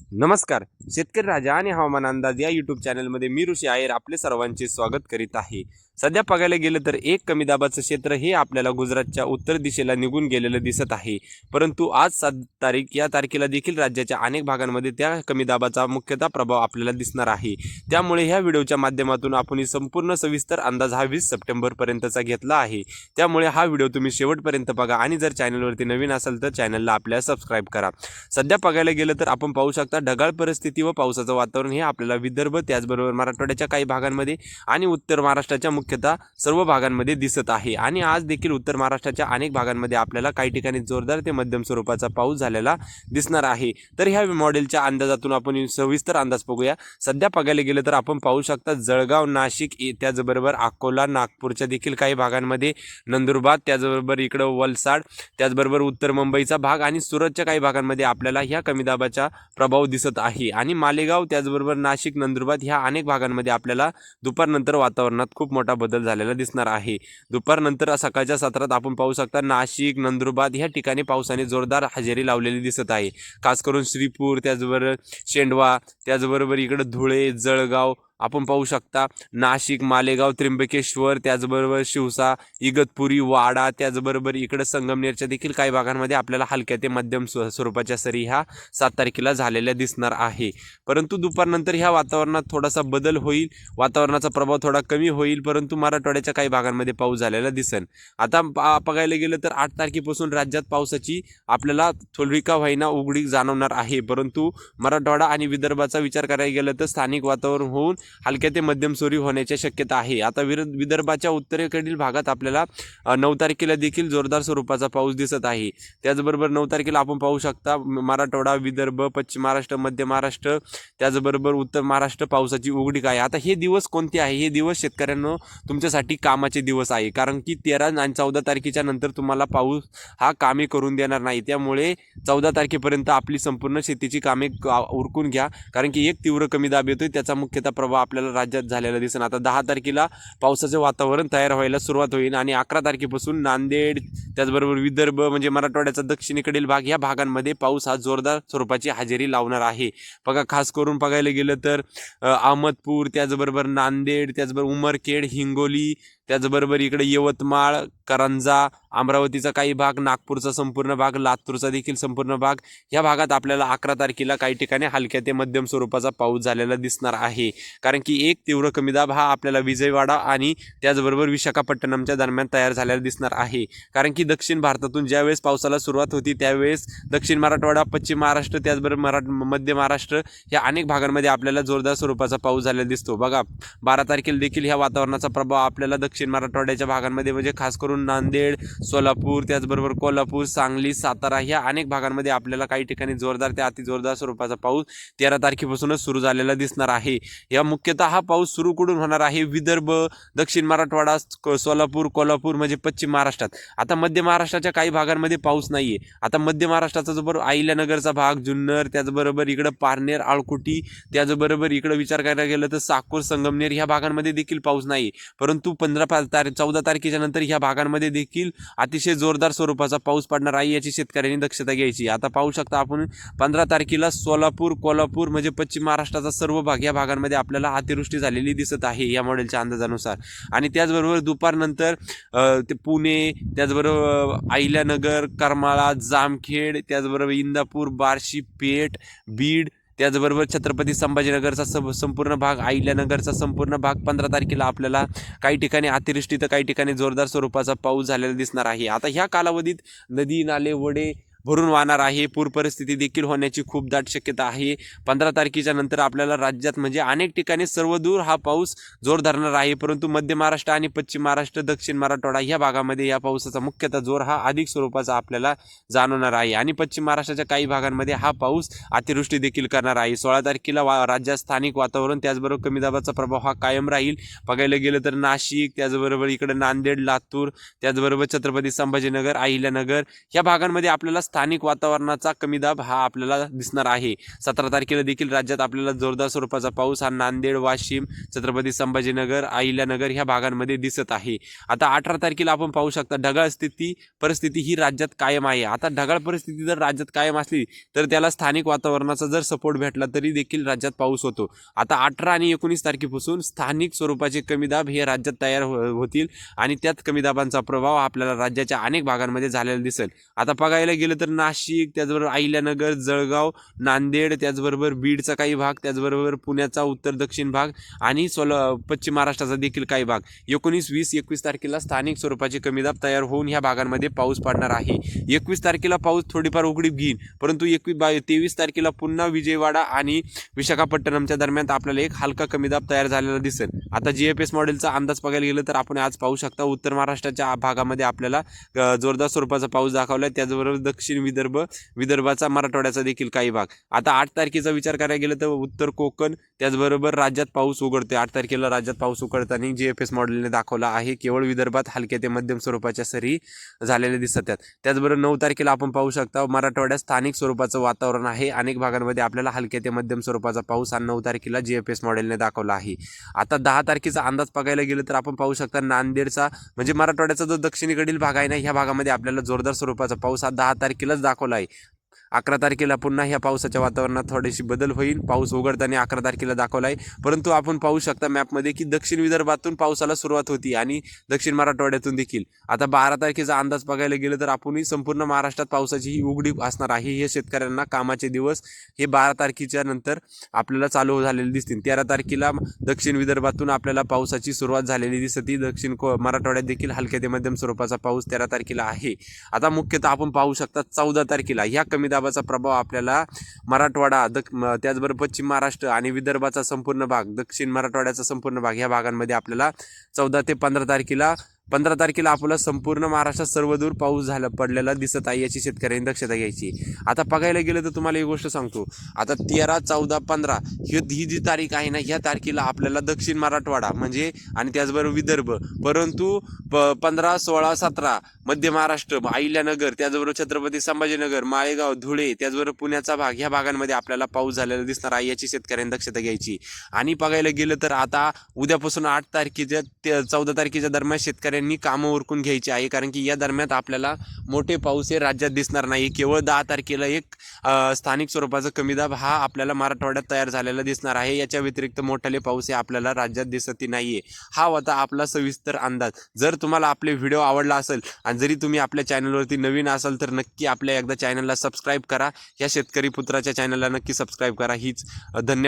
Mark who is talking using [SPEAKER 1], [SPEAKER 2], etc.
[SPEAKER 1] नमस्कार. शेतकरी राजा आणि हवामान अंदाज या यूट्यूब चॅनलमध्ये मी ऋषी आयर आपले सर्वांचे स्वागत करीत आहे. सध्या बघायला गेलं तर एक कमी दाबाचं क्षेत्र हे आपल्याला गुजरातच्या उत्तर दिशेला निघून गेलेलं दिसत आहे. परंतु आज सात तारीख या तारखेला देखील राज्याच्या अनेक भागांमध्ये त्या कमी दाबाचा मुख्यतः प्रभाव आपल्याला दिसणार आहे. त्यामुळे ह्या व्हिडिओच्या माध्यमातून आपण संपूर्ण सविस्तर अंदाज हा वीस सप्टेंबरपर्यंतचा घेतला आहे. त्यामुळे हा व्हिडिओ तुम्ही शेवटपर्यंत बघा आणि जर चॅनलवरती नवीन असाल तर चॅनलला आपल्या सबस्क्राईब करा. सध्या बघायला गेलं तर आपण पाहू शकता ढगाळ परिस्थिती व पावसाचं वातावरण हे आपल्याला विदर्भ त्याचबरोबर मराठवाड्याच्या काही भागांमध्ये आणि उत्तर महाराष्ट्राच्या मुख्यतः सर्व भागांमध्ये दिसत आहे. आणि आज देखील उत्तर महाराष्ट्राच्या अनेक भागांमध्ये आपल्याला काही ठिकाणी जोरदार ते मध्यम स्वरूपाचा पाऊस झालेला दिसणार आहे. तर ह्या मॉडेलच्या अंदाजातून आपण सविस्तर अंदाज बघूया. सध्या बघायला गेलं तर आपण पाहू शकता जळगाव नाशिक इ- त्याचबरोबर अकोला नागपूरच्या देखील काही भागांमध्ये नंदुरबार त्याचबरोबर इकडं वलसाड त्याचबरोबर उत्तर मुंबईचा भाग आणि सुरतच्या काही भागांमध्ये आपल्याला ह्या कमी दाबाचा प्रभाव दिसत आहे. आणि मालेगाव त्याचबरोबर नाशिक नंदुरबार ह्या अनेक भागांमध्ये आपल्याला दुपारनंतर वातावरणात खूप मोठा बदल झालेला दिसणार आहे. दुपारनंतर सकाळच्या सत्रात आपण पाहू शकता नाशिक नंदुरबार ह्या ठिकाणी पावसाने जोरदार हजेरी लावलेली दिसत आहे. खास करून श्रीपूर त्याचबरोबर शेंडवा त्याचबरोबर इकडं धुळे जळगाव आपण पाहू शकता नाशिक मालेगाव त्र्यंबकेश्वर त्याचबरोबर शिवसा इगतपुरी वाडा त्याचबरोबर इकडं संगमनेरच्या देखील काही भागांमध्ये आपल्याला हलक्या ते मध्यम स्व स्वरूपाच्या सरी ह्या सात तारखेला झालेल्या दिसणार आहे. परंतु दुपारनंतर ह्या वातावरणात थोडासा बदल होईल वातावरणाचा प्रभाव थोडा कमी होईल परंतु मराठवाड्याच्या काही भागांमध्ये पाऊस झालेला दिसन आता बघायला गेलं तर आठ तारखेपासून राज्यात पावसाची आपल्याला थोडी का होईना उघडी जाणवणार आहे. परंतु मराठवाडा आणि विदर्भाचा विचार करायला गेलं तर स्थानिक वातावरण होऊन हलक्या ते मध्यम स्वरी होण्याची शक्यता आहे. आता विरुद्ध विदर्भाच्या उत्तरेकडील भागात आपल्याला नऊ तारखेला देखील जोरदार स्वरूपाचा पाऊस दिसत आहे. त्याचबरोबर नऊ तारखेला आपण पाहू शकता मराठवाडा विदर्भ पश्चिम महाराष्ट्र मध्य महाराष्ट्र त्याचबरोबर उत्तर महाराष्ट्र पावसाची उघडीक आहे. आता हे दिवस कोणते आहे? हे दिवस शेतकऱ्यांनो तुमच्यासाठी कामाचे दिवस आहे. कारण की तेरा आणि चौदा तारखेच्या नंतर तुम्हाला पाऊस हा कामे करून देणार नाही. त्यामुळे चौदा तारखेपर्यंत आपली संपूर्ण शेतीची कामे उरकून घ्या. कारण की एक तीव्र कमी दाब येतोय त्याचा मुख्यतः प्रभाव आपल्याला राज्यात झालेला दिसेल. आता दहा तारखेला पावसाचं वातावरण तयार व्हायला सुरुवात होईल आणि अकरा तारखेपासून नांदेड त्याचबरोबर विदर्भ म्हणजे मराठवाड्याचा दक्षिणेकडील भाग या भागांमध्ये पाऊस हा जोरदार स्वरूपाची हजेरी लावणार आहे. बघा खास करून बघायला गेलं तर अहमदपूर त्याचबरोबर नांदेड त्याचबरोबर उमरखेड हिंगोली त्याचबरोबर इकडे यवतमाळ करंजा अमरावतीचा काही भाग नागपूरचा संपूर्ण भाग लातूरचा देखील संपूर्ण भाग. या भागात आपल्याला अकरा तारखेला काही ठिकाणी हलक्या ते मध्यम स्वरूपाचा पाऊस झालेला दिसणार आहे. कारण की एक तीव्र कमी दाब हा आपल्याला विजयवाडा आणि त्याचबरोबर विशाखापट्टणमच्या दरम्यान तयार झालेला दिसणार आहे. कारण की दक्षिण भारतातून ज्यावेळेस पावसाला सुरुवात होती त्यावेळेस दक्षिण मराठवाडा पश्चिम महाराष्ट्र त्याचबरोबर मराठ मध्य महाराष्ट्र या अनेक भागांमध्ये आपल्याला जोरदार स्वरूपाचा पाऊस झालेला दिसतो. बघा बारा तारखेला देखील ह्या वातावरणाचा प्रभाव आपल्याला दक्षिण दक्षिण मराठवाड्याच्या भागांमध्ये म्हणजे खास करून नांदेड सोलापूर त्याचबरोबर कोल्हापूर सांगली सातारा ह्या अनेक भागांमध्ये आपल्याला काही ठिकाणी जोरदार ते अति जोरदार स्वरूपाचा पाऊस तेरा तारखेपासूनच सुरू झालेला दिसणार आहे. या मुख्यतः हा पाऊस सुरू कुठून होणार आहे? विदर्भ दक्षिण मराठवाडा सोलापूर कोल्हापूर म्हणजे पश्चिम महाराष्ट्रात. आता मध्य महाराष्ट्राच्या काही भागांमध्ये पाऊस नाही आहे आता मध्य महाराष्ट्राचा जो बरोबर अहिल्यानगरचा भाग जुन्नर त्याचबरोबर इकडं पारनेर आळकुटी त्याचबरोबर इकडं विचार करायला गेलं तर साकूर संगमनेर ह्या भागांमध्ये देखील पाऊस नाही परंतु पंधरा पा- तारीख चौदा तारखेच्या नंतर ह्या भागांमध्ये देखील अतिशय जोरदार स्वरूपाचा पाऊस पडणार आहे याची शेतकऱ्यांनी दक्षता घ्यायची. आता पाहू शकता आपण पंधरा तारखेला सोलापूर कोल्हापूर म्हणजे पश्चिम महाराष्ट्राचा सर्व भाग या भागांमध्ये आपल्याला अतिवृष्टी झालेली दिसत आहे या मॉडेलच्या अंदाजानुसार. आणि त्याचबरोबर दुपारनंतर ते पुणे त्याचबरोबर आहिल्यानगर अहिल्यानगर करमाळा जामखेड त्याचबरोबर इंदापूर बार्शी पेठ बीड त्याचबरोबर छत्रपती संभाजीनगरचा सं संपूर्ण भाग अहिल्यानगरचा संपूर्ण भाग पंधरा तारखेला आपल्याला काही ठिकाणी अतिवृष्टी तर काही ठिकाणी जोरदार स्वरूपाचा पाऊस झालेला दिसणार आहे. आता ह्या कालावधीत नदी नाले वडे भरून वाहणार आहे. पूर परिस्थिती देखील होण्याची खूप दाट शक्यता आहे. पंधरा तारखेच्या नंतर आपल्याला राज्यात म्हणजे अनेक ठिकाणी सर्वदूर हा पाऊस जोर धरणार आहे. परंतु मध्य महाराष्ट्र आणि पश्चिम महाराष्ट्र दक्षिण मराठवाडा या भागामध्ये या पावसाचा मुख्यतः जोर हा अधिक स्वरूपाचा आपल्याला जाणवणार आहे. आणि पश्चिम महाराष्ट्राच्या काही भागांमध्ये हा पाऊस अतिवृष्टी देखील करणार आहे. सोळा तारखेला वा राज्यात स्थानिक वातावरण त्याचबरोबर कमी दाबाचा प्रभाव हा कायम राहील. बघायला गेलं तर नाशिक त्याचबरोबर इकडे नांदेड लातूर त्याचबरोबर छत्रपती संभाजीनगर अहिल्यानगर या भागांमध्ये आपल्याला स्थानिक वातावरणाचा कमी दाब हा आपल्याला दिसणार आहे. सतरा तारखेला देखील राज्यात आपल्याला जोरदार स्वरूपाचा पाऊस हा नांदेड वाशिम छत्रपती संभाजीनगर अहिल्यानगर ह्या भागांमध्ये दिसत आहे. आता अठरा तारखेला आपण पाहू शकता ढगाळ स्थिती परिस्थिती ही राज्यात कायम आहे. आता ढगाळ परिस्थिती जर राज्यात कायम असली तर त्याला स्थानिक वातावरणाचा जर सपोर्ट भेटला तरी देखील राज्यात पाऊस होतो. आता अठरा आणि एकोणीस तारखेपासून स्थानिक स्वरूपाचे कमी दाब हे राज्यात तयार हो- होतील आणि त्यात कमी दाबांचा प्रभाव आपल्याला राज्याच्या अनेक भागांमध्ये झालेला दिसेल. आता बघायला गेलं तर नाशिक त्याचबरोबर अहिल्यानगर जळगाव नांदेड त्याचबरोबर बीडचा काही भाग त्याचबरोबर पुण्याचा उत्तर दक्षिण भाग आणि सोला पश्चिम महाराष्ट्राचा देखील काही भाग. एकोणीस वीस एकवीस तारखेला स्थानिक स्वरूपाचे कमी दाब तयार होऊन ह्या भागांमध्ये पाऊस पडणार आहे. एकवीस तारखेला पाऊस थोडीफार उघडीप घेईन परंतु एकवीस बा तेवीस तारखेला पुन्हा विजयवाडा आणि विशाखापट्टणमच्या दरम्यान आपल्याला एक हलका कमी दाब तयार झालेला दिसेल. आता जी एफ एस मॉडेलचा अंदाज बघायला गेलं तर आपण आज पाहू शकता उत्तर महाराष्ट्राच्या भागामध्ये आपल्याला जोरदार स्वरूपाचा पाऊस दाखवला आहे त्याचबरोबर दक्षिण दक्षिण विदर्भ विदर्भाचा मराठवाड्याचा देखील काही भाग. आता आठ तारखेचा विचार करायला गेलं तर उत्तर कोकण त्याचबरोबर राज्यात पाऊस उघडते आठ तारखेला राज्यात पाऊस उघडताना जी एफ एस मॉडेलने दाखवला आहे. केवळ विदर्भात हलक्या ते मध्यम स्वरूपाच्या सरी झालेल्या दिसतात त्याचबरोबर नऊ तारखेला आपण पाहू शकता मराठवाड्यात स्थानिक स्वरूपाचं वातावरण आहे. अनेक भागांमध्ये आपल्याला हलक्या ते मध्यम स्वरूपाचा पाऊस हा नऊ तारखेला जी एफ एस मॉडेलने दाखवला आहे. आता दहा तारखेचा अंदाज बघायला गेलं तर आपण पाहू शकता नांदेडचा म्हणजे मराठवाड्याचा जो दक्षिणेकडील भाग आहे ना ह्या भागामध्ये आपल्याला जोरदार स्वरूपाचा पाऊस. हा दहा तारखे तारखेलाच दाखवला आहे. अकरा तारखेला पुन्हा ह्या पावसाच्या वातावरणात थोडीशी बदल होईल. पाऊस उघडताना अकरा तारखेला दाखवला आहे परंतु आपण पाहू शकता मॅपमध्ये की दक्षिण विदर्भातून पावसाला सुरुवात होती आणि दक्षिण मराठवाड्यातून देखील. आता बारा तारखेचा अंदाज बघायला गेलं तर आपणही संपूर्ण महाराष्ट्रात पावसाची ही उघडी असणार आहे. हे शेतकऱ्यांना कामाचे दिवस हे बारा तारखेच्या नंतर आपल्याला चालू झालेले दिसतील. तेरा तारखेला दक्षिण विदर्भातून आपल्याला पावसाची सुरुवात झालेली दिसते. दक्षिण को मराठवाड्यात देखील हलक्या ते मध्यम स्वरूपाचा पाऊस तेरा तारखेला आहे. आता मुख्यतः आपण पाहू शकता चौदा तारखेला ह्या कमी दाबाचा प्रभाव आपल्याला मराठवाडा दक त्याचबरोबर पश्चिम महाराष्ट्र आणि विदर्भाचा संपूर्ण भाग दक्षिण मराठवाड्याचा संपूर्ण भाग ह्या भागांमध्ये आपल्याला चौदा ते पंधरा तारखेला पंधरा तारखेला आपल्याला संपूर्ण महाराष्ट्रात सर्वदूर पाऊस झाला पडलेला दिसत आहे याची शेतकऱ्यांनी दक्षता घ्यायची. आता बघायला गेलं तर तुम्हाला एक गोष्ट सांगतो. आता तेरा चौदा पंधरा ही ही जी तारीख आहे ना ह्या तारखेला आपल्याला दक्षिण मराठवाडा म्हणजे आणि त्याचबरोबर विदर्भ परंतु प पंधरा सोळा सतरा मध्य महाराष्ट्र अहिल्यानगर त्याचबरोबर छत्रपती संभाजीनगर माळेगाव धुळे त्याचबरोबर पुण्याचा भाग ह्या भागांमध्ये आपल्याला पाऊस झालेला दिसणार आहे याची शेतकऱ्यांनी दक्षता घ्यायची. आणि बघायला गेलं तर आता उद्यापासून आठ तारखेच्या चौदा तारखेच्या दरम्यान शेतकऱ्यांनी कामं उरकून घ्यायची आहे कारण की या दरम्यान आपल्याला मोठे पाऊस हे राज्यात दिसणार नाही. केवळ दहा तारखेला एक स्थानिक स्वरूपाचा कमी दाब हा आपल्याला मराठवाड्यात तयार झालेला दिसणार आहे. याच्या व्यतिरिक्त मोठाले पाऊस हे आपल्याला राज्यात दिसत नाहीये. हा होता आपला सविस्तर अंदाज. जर तुम्हाला आपले व्हिडिओ आवडला असेल आणि जरी तुम्ही आपल्या चॅनलवरती नवीन असाल तर नक्की आपल्या एकदा चॅनलला सबस्क्राईब करा. या शेतकरी पुत्राच्या चॅनलला नक्की सबस्क्राईब करा. हीच धन्यवाद.